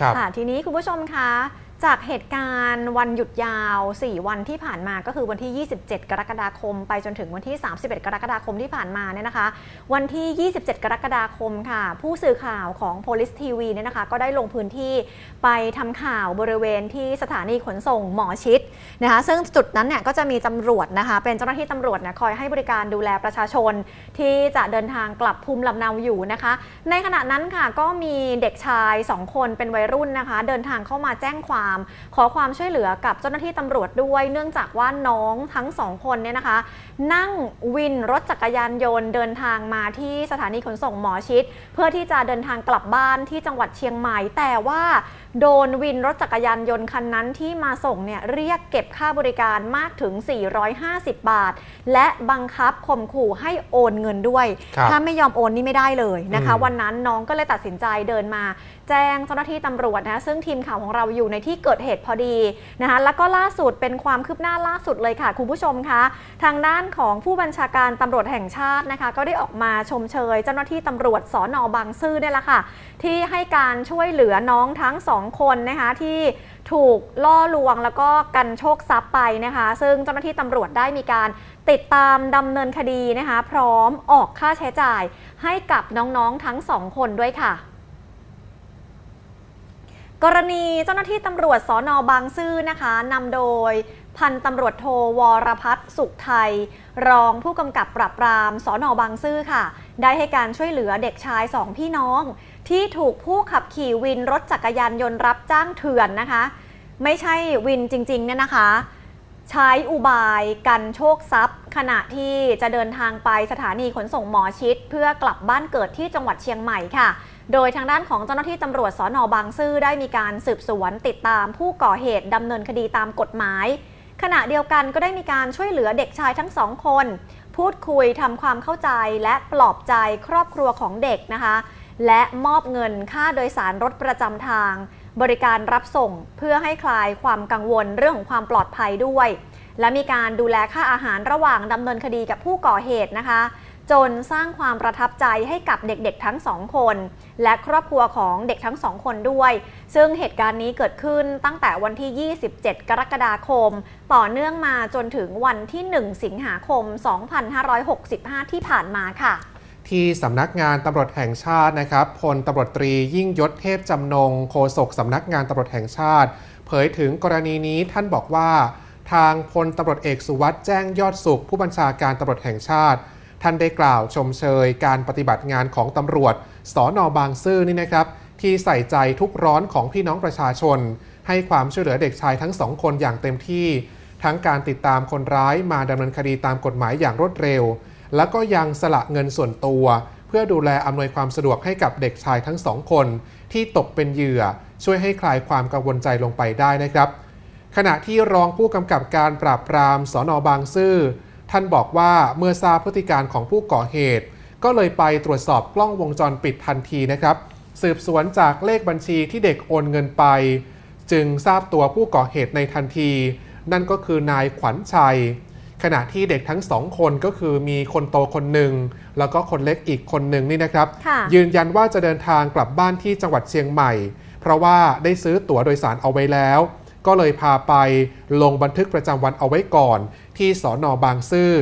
ค่ะ ทีนี้คุณผู้ชมคะ จากเหตุการณ์วันหยุดยาว 4 วันที่ผ่านมาก็คือวันที่ 27 กรกฎาคม ไปจนถึงวันที่ 31 กรกฎาคมที่ผ่านมาเนี่ยนะคะ วันที่ 27 กรกฎาคมค่ะ ผู้สื่อข่าวของ Police TV เนี่ยนะคะ ก็ได้ลงพื้นที่ไปทำข่าวบริเวณที่สถานีขนส่งหมอชิดนะคะ ซึ่งจุดนั้นเนี่ยก็จะมีตำรวจนะคะ เป็นเจ้าหน้าที่ตำรวจเนี่ยคอยให้บริการดูแลประชาชน ที่จะเดินทางกลับภูมิลำเนาอยู่นะคะ ในขณะนั้นค่ะก็มีเด็กชาย 2 คนเป็นวัยรุ่นนะคะ เดินทางเข้ามาแจ้งความขอความช่วยเหลือกับเจ้าหน้าที่ตำรวจด้วย เนื่องจากว่าน้องทั้งสองคนเนี่ยนะคะ นั่งวินรถจักรยานยนต์เดินทางมาที่สถานีขนส่งหมอชิด เพื่อที่จะเดินทางกลับบ้านที่จังหวัดเชียงใหม่ แต่ว่าโดนวินรถจักรยานยนต์คันนั้นที่มาส่งเนี่ยเรียกเก็บค่าบริการมากถึง 450 บาท และบังคับข่มขู่ให้โอนเงินด้วยครับถ้าไม่ยอมโอนนี่ไม่ได้เลยนะคะอืมวันนั้นน้องก็เลยตัดสินใจเดินมา แจ้งเจ้าหน้าที่ตำรวจนะซึ่งทีมข่าวของเราอยู่ในที่เกิดเหตุพอดีนะคะแล้วก็ล่าสุดเป็นความคืบหน้าล่าสุดเลยค่ะ คุณผู้ชมคะ ทางด้านของผู้บัญชาการตำรวจแห่งชาตินะคะ ก็ได้ออกมาชมเชย เจ้าหน้าที่ตำรวจสอนอบางซื่อเนี่ยแหละค่ะ ที่ให้การช่วยเหลือน้องทั้งสองคนนะคะที่ถูกล่อลวงแล้วก็กันโชคทรัพย์ไปนะคะ ซึ่งเจ้าหน้าที่ตำรวจได้มีการติดตามดำเนินคดีนะคะ พร้อมออกค่าใช้จ่ายให้กับน้องๆทั้งสองคนด้วยค่ะ กรณีเจ้าหน้าที่ตำรวจสอนอบางซื่อนะคะนำโดยพันตำรวจโทวรพัฒน์สุขไทย รองผู้กำกับปราบปรามสอนอบางซื่อค่ะ ได้ให้การช่วยเหลือเด็กชายสองพี่น้อง ที่ถูกผู้ขับขี่วินรถจักรยานยนต์รับจ้างเถื่อนนะคะ ไม่ใช่วินจริงๆเนี่ยนะคะ ใช้อุบายกันโชคทรัพย์ ขณะที่จะเดินทางไปสถานีขนส่งหมอชิด เพื่อกลับบ้านเกิดที่จังหวัดเชียงใหม่ค่ะ โดยทางด้านของเจ้าหน้าที่ตำรวจสอนอบางซื่อได้มีการสืบสวนติดตามผู้ก่อเหตุดำเนินคดีตามกฎหมาย ขณะเดียวกันก็ได้มีการช่วยเหลือเด็กชายทั้งสองคน พูดคุยทำความเข้าใจและปลอบใจครอบครัวของเด็กนะคะ และมอบเงินค่าโดยสารรถประจำทาง บริการรับส่งเพื่อให้คลายความกังวลเรื่องของความปลอดภัยด้วย และมีการดูแลค่าอาหารระหว่างดำเนินคดีกับผู้ก่อเหตุนะคะ จนสร้างความประทับใจให้กับเด็กๆทั้งสองคน และครอบครัวของเด็กทั้งสองคนด้วย ซึ่งเหตุการณ์นี้เกิดขึ้นตั้งแต่วันที่ 27 กรกฎาคม ต่อเนื่องมาจนถึงวันที่ 1 สิงหาคม 2565 ที่ผ่านมาค่ะ ที่สำนักงานตำรวจแห่งชาตินะครับพลตำรวจตรียิ่งยศเทพจำนงโฆษกสำนักงานตำรวจแห่งชาติ เผยถึงกรณีนี้ท่านบอกว่า ทางพลตำรวจเอกสุวัสด์แจ้งยอดสุข ผู้บัญชาการตำรวจแห่งชาติ ท่านได้กล่าวชมเชยการปฏิบัติงานของตำรวจสอนอบางซื่อนี่นะครับ ที่ใส่ใจทุกร้อนของพี่น้องประชาชน ให้ความช่วยเหลือเด็กชายทั้งสองคนอย่างเต็มที่ ทั้งการติดตามคนร้ายมาดำเนินคดีตามกฎหมายอย่างรวดเร็ว แล้วก็ยังสละเงินส่วนตัว เพื่อดูแลอำนวยความสะดวกให้กับเด็กชายทั้งสองคน ที่ตกเป็นเหยื่อ ช่วยให้คลายความกังวลใจลงไปได้นะครับ ขณะที่รองผู้กำกับการปราบปรามสอนอบางซื่อท่านบอกว่าเมื่อทราบพฤติการของผู้ก่อเหตุ ก็เลยไปตรวจสอบกล้องวงจรปิดทันทีนะครับ สืบสวนจากเลขบัญชีที่เด็กโอนเงินไป จึงทราบตัวผู้ก่อเหตุในทันที นั่นก็คือนายขวัญชัย ขณะที่เด็กทั้งสองคนก็คือมีคนโตคนหนึ่งแล้วก็คนเล็กอีกคนหนึ่งนี่นะครับค่ะยืนยันว่าจะเดินทางกลับบ้านที่จังหวัดเชียงใหม่ เพราะว่าได้ซื้อตั๋วโดยสารเอาไว้แล้ว ก็เลยพาไปลงบันทึกประจำวันเอาไว้ก่อน ที่สอนอบางซื่อ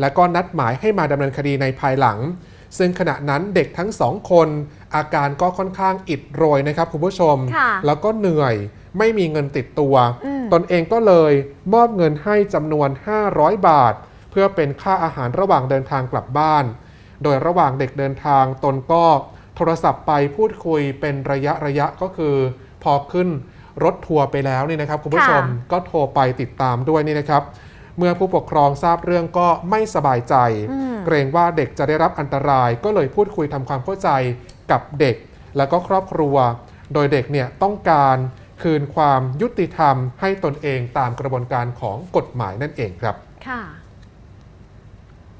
และก็นัดหมายให้มาดำเนินคดีในภายหลัง ซึ่งขณะนั้นเด็กทั้งสองคน อาการก็ค่อนข้างอิดโรยนะครับคุณผู้ชมค่ะแล้วก็เหนื่อยไม่มีเงินติดตัวอืม ตนเองก็เลยมอบเงินให้จำนวน 500 บาท เพื่อเป็นค่าอาหารระหว่างเดินทางกลับบ้าน โดยระหว่างเด็กเดินทางตนก็โทรศัพท์ไปพูดคุยเป็นระยะระยะก็คือ พอขึ้นรถทัวร์ไปแล้วนี่นะครับคุณผู้ชมค่ะก็โทรไปติดตามด้วยนี่นะครับ เมื่อผู้ปกครองทราบเรื่องก็ไม่สบายใจอืมเกรงว่าเด็กจะได้รับอันตรายก็เลยพูดคุยทำความเข้าใจกับเด็ก แล้วก็ครอบครัว โดยเด็กเนี่ยต้องการ คืนความยุติธรรมให้ตนเองตามกระบวนการของกฎหมายนั่นเองครับ ค่ะ